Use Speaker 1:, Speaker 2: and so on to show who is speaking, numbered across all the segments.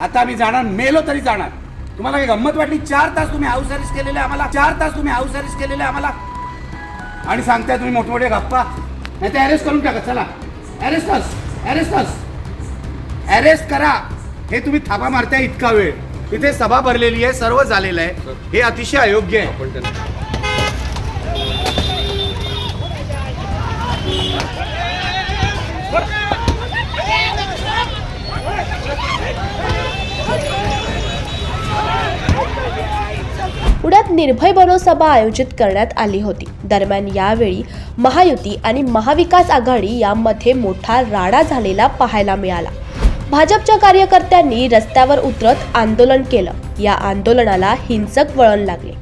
Speaker 1: आता आम्ही जाणार मेलो तरी जाणार. तुम्हाला काही गंमत वाटली? चार तास तुम्ही हाऊस अरेस्ट केलेले आम्हाला. चार तास तुम्ही हाऊस अरेस्ट केलेले आम्हाला. आणि सांगताय तुम्ही मोठमोठे गप्पा. नाही ते अरेस्ट करून टाका चला. अरेस्टस अरेस्टस अरेस्ट करा. हे तुम्ही थापा मारताय इतका वेळ. इथे सभा भरलेली आहे सर्व झालेलं आहे. हे अतिशय अयोग्य आहे.
Speaker 2: पुण्यात निर्भय बनोसभा आयोजित करण्यात आली होती. दरम्यान यावेळी महायुती आणि महाविकास आघाडी यामध्ये मोठा राडा झालेला पाहायला मिळाला. भाजपच्या कार्यकर्त्यांनी रस्त्यावर उतरत आंदोलन केलं. या आंदोलनाला हिंसक वळण लागले.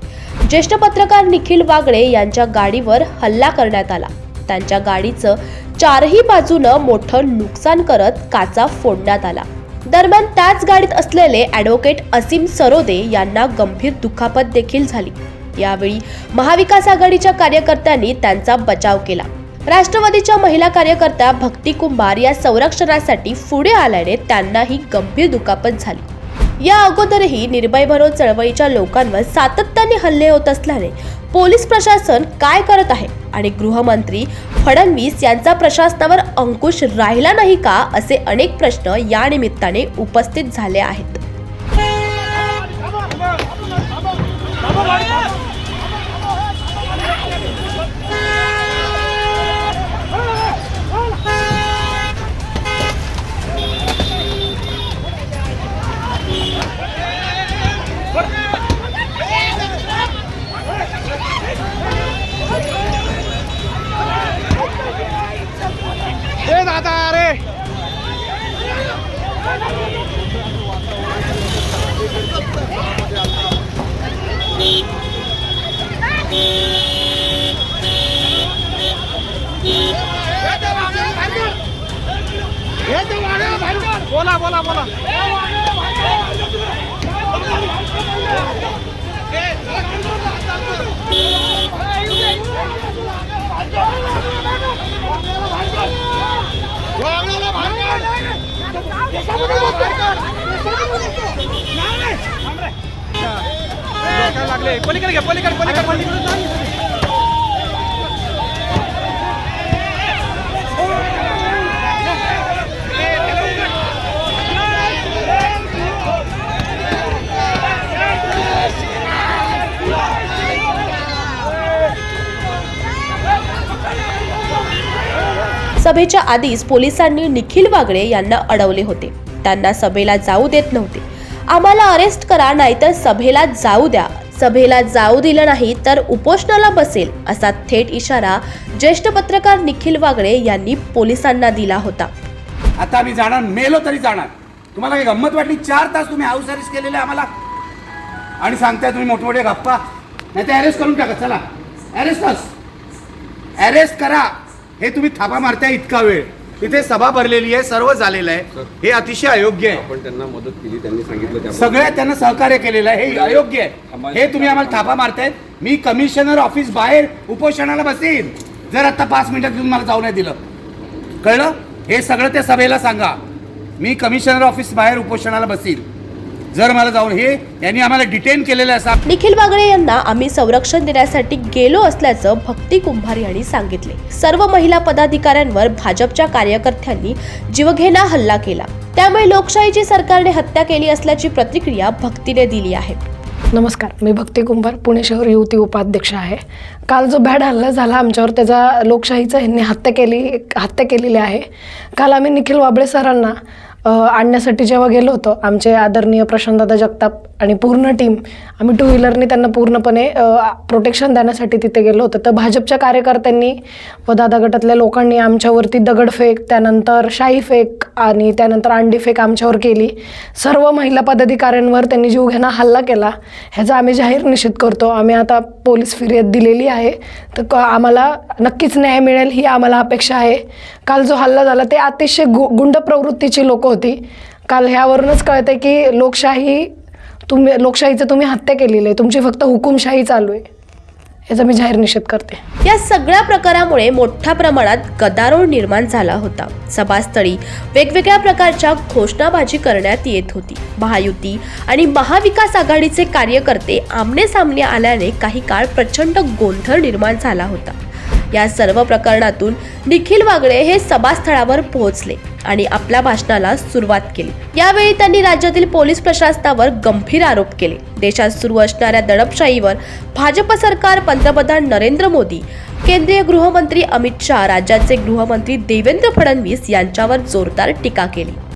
Speaker 2: ज्येष्ठ पत्रकार निखिल वागळे यांच्या गाडीवर हल्ला करण्यात आला. त्यांच्या गाडीचं चारही बाजूनं मोठं नुकसान करत काचा फोडण्यात आला. दरम्यान त्याच गाडीत असलेले ॲडव्होकेट असीम सरोदे यांना गंभीर दुखापत देखील झाली. यावेळी महाविकास आघाडीच्या कार्यकर्त्यांनी त्यांचा बचाव केला. राष्ट्रवादीच्या महिला कार्यकर्त्या भक्ती कुंभार या संरक्षणासाठी पुढे आल्याने त्यांनाही गंभीर दुखापत झाली. या अगोदरही निर्भय भरो चळवळीच्या लोकांवर सातत्याने हल्ले होत असल्याने पोलीस प्रशासन काय करत आहे? आणि गृहमंत्री फडणवीस यांचा प्रशासनावर अंकुश राहिला नाही का? असे अनेक प्रश्न या निमित्ताने उपस्थित झाले आहेत.
Speaker 3: রে বলা বলা বলা Hey, लागले. पलीकडे घ्या पलीकडे पलीकडे.
Speaker 2: सभेच्या आधीच पोलिसांनी निखिल वागळे यांना अडवले होते. त्यांना सभेला जाऊ देत नव्हते. आम्हाला अरेस्ट करा नाहीतर सभेला जाऊ द्या. सभेला जाऊ दिलं नाही तर उपोषणाला बसेल असा थेट इशारा ज्येष्ठ पत्रकार निखिल वागळे यांनी पोलिसांना दिला होता.
Speaker 1: आता आम्ही जाणार मेलो तरी जाणार. तुम्हाला काही गंमत वाटली? चार तास तुम्ही हाऊस अरेस्ट केलेले आम्हाला. आणि सांगताय तुम्ही मोठमोठे गप्पा. नाही ते अरेस्ट करून टाका चला. अरेस्ट अरेस्ट करा. हे तुम्ही थापा मारताय इतका वेळ. तिथे सभा भरलेली आहे सर्व झालेलं आहे. हे अतिशय अयोग्य आहे.
Speaker 3: आपण त्यांना मदत केली त्यांनी सांगितलं
Speaker 1: सगळ्या त्यांना सहकार्य केलेलं आहे. हे अयोग्य आहे. हे तुम्ही आम्हाला थापा मारतायत. मी कमिशनर ऑफिस बाहेर उपोषणाला बसेन. जर आता पाच मिनिटात तुम्ही मला जाऊ नाही दिलं. कळलं? हे सगळं त्या सभेला सांगा. मी कमिशनर ऑफिस बाहेर उपोषणाला बसीन. जर मला जाऊन हे यांनी आम्हाला डिटेन केलेलं असा
Speaker 2: निखिल वागळे यांना आम्ही संरक्षण देण्यासाठी गेलो असल्याचं भक्ती कुंभार यांनी सांगितले. सर्व महिला पदाधिकाऱ्यांवर भाजपच्या कार्यकर्त्यांनी जीवघेणा हल्ला केला. त्यामुळे लोकशाहीची सरकारने हत्या केली असल्याची प्रतिक्रिया भक्तीने दिली आहे.
Speaker 4: नमस्कार मी भक्ती कुंभार पुणे शहर युवती उपाध्यक्ष आहे. काल जो बॅड हल्ला झाला आमच्यावर त्याचा लोकशाहीचं ह्यांनी हत्या केली हत्या केलेली आहे. काल आम्ही निखिल वाबळे सरांना आणण्यासाठी जेव्हा गेलो होतो आमचे आदरणीय प्रशांतदादा जगताप आणि पूर्ण टीम आम्ही टू व्हीलरनी त्यांना पूर्णपणे प्रोटेक्शन देण्यासाठी तिथे गेलो होतो. तर भाजपच्या कार्यकर्त्यांनी व दादा गटातल्या लोकांनी आमच्यावरती दगडफेक त्यानंतर शाई फेक आणि त्यानंतर अंडी फेक आमच्यावर केली. सर्व महिला पदाधिकाऱ्यांवर त्यांनी जीवघेणा हल्ला केला. ह्याचा आम्ही जाहीर निषेध करतो. आम्ही आता पोलीस फिर्याद दिलेली आहे. तर क आम्हाला नक्कीच न्याय मिळेल ही आम्हाला अपेक्षा आहे. काल जो हल्ला झाला ते अतिशय गु गुंड प्रवृत्तीची लोकं होती. काल ह्यावरूनच कळतं की लोकशाही तुम्ही लोकशाहीचं तुम्ही हत्या केलेली आहे. तुमची फक्त हुकुमशाही चालू आहे. याचा मी जाहीर निषेध करते.
Speaker 2: या सगळ्या प्रकारामुळे मोठ्या प्रमाणात गदारोळ निर्माण झाला होता. सभास्थळी वेगवेगळ्या प्रकारच्या घोषणाबाजी करण्यात येत होती. महायुती आणि महाविकास आघाडीचे कार्यकर्ते आमने सामने आल्याने काही काळ प्रचंड गोंधळ निर्माण झाला होता. या सर्व प्रकरणातून निखिल वागळे हे सभास्थळावर पोहोचले आणि आपल्या भाषणाला सुरुवात केली. यावेळी त्यांनी राज्यातील पोलीस प्रशासनावर गंभीर आरोप केले. देशात सुरू असणाऱ्या दडपशाहीवर भाजप सरकार पंतप्रधान नरेंद्र मोदी केंद्रीय गृहमंत्री अमित शहा राज्याचे गृहमंत्री देवेंद्र फडणवीस यांच्यावर जोरदार टीका केली.